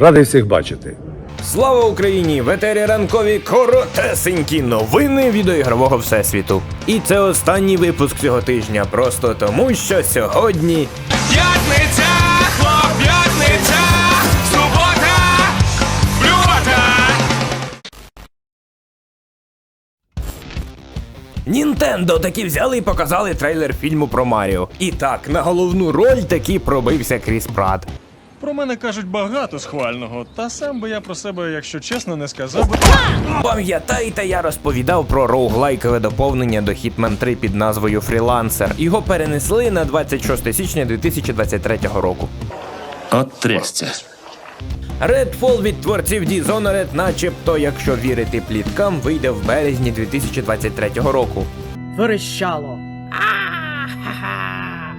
Радий всіх бачити. Слава Україні! В етері ранкові коротесенькі новини відеоігрового всесвіту. І це останній випуск цього тижня, просто тому, що сьогодні П'ятниця, хлоп, п'ятниця, субота, блювота. Нінтендо таки взяли і показали трейлер фільму про Маріо. І так, на головну роль таки пробився Кріс Прат. Про мене кажуть багато схвального, та сам би я про себе, якщо чесно, не сказав би. Пам'ятаєте, я розповідав про роуглайкове доповнення до Hitman 3 під назвою Фрілансер. Його перенесли на 26 січня 2023 року. От трясця. Redfall від творців Dishonored, начебто, якщо вірити пліткам, вийде в березні 2023 року. Верещало. Ха-ха!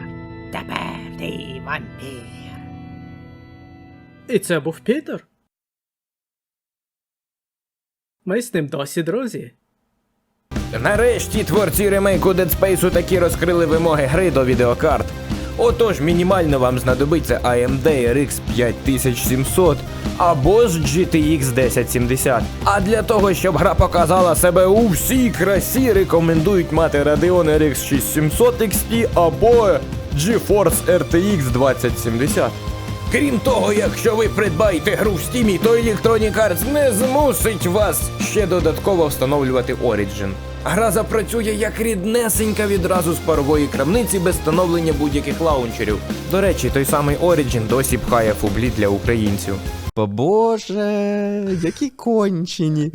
Тепер ти вампір. І це був Пітер. Ми з ним досі друзі. Нарешті творці ремейку Dead Space таки розкрили вимоги гри до відеокарт. Отож, мінімально вам знадобиться AMD RX 5700 або ж GTX 1070. А для того, щоб гра показала себе у всій красі, рекомендують мати Radeon RX 6700 XT або GeForce RTX 2070. Крім того, якщо ви придбаєте гру в стімі, то Electronic Arts не змусить вас ще додатково встановлювати Origin. Гра запрацює як ріднесенька відразу з парової крамниці без встановлення будь-яких лаунчерів. До речі, той самий Origin досі пхає фублі для українців. О Боже, які кончені.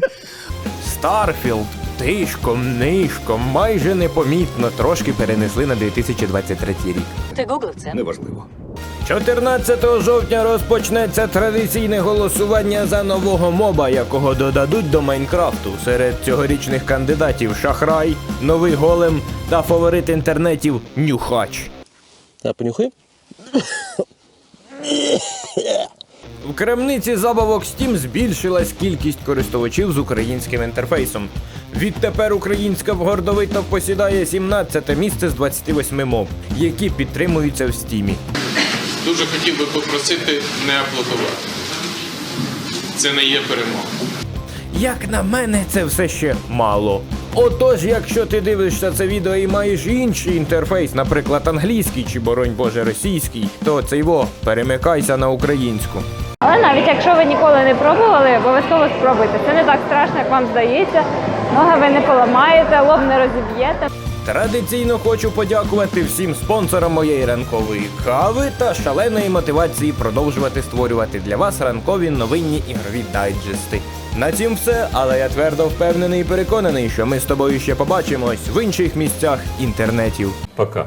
Starfield тишком, нишком, майже непомітно трошки перенесли на 2023 рік. Ти гугл це? Неважливо. 14 жовтня розпочнеться традиційне голосування за нового моба, якого додадуть до Майнкрафту. Серед цьогорічних кандидатів Шахрай, Новий Голем та фаворит інтернетів Нюхач. А понюхай? В крамниці забавок Steam збільшилась кількість користувачів з українським інтерфейсом. Відтепер українська гордовито посідає 17 місце з 28 мов, які підтримуються в стімі. Дуже хотів би попросити не аплодувати. Це не є перемога. Як на мене, це все ще мало. Отож, якщо ти дивишся це відео і маєш інший інтерфейс, наприклад, англійський чи, боронь Боже, російський, то це його перемикайся на українську. Але навіть якщо ви ніколи не пробували, обов'язково спробуйте. Це не так страшно, як вам здається. Ноги ви не поламаєте, лоб не розіб'єте. Традиційно хочу подякувати всім спонсорам моєї ранкової кави та шаленої мотивації продовжувати створювати для вас ранкові новинні ігрові дайджести. На цім все, але я твердо впевнений і переконаний, що ми з тобою ще побачимось в інших місцях інтернетів. Пока.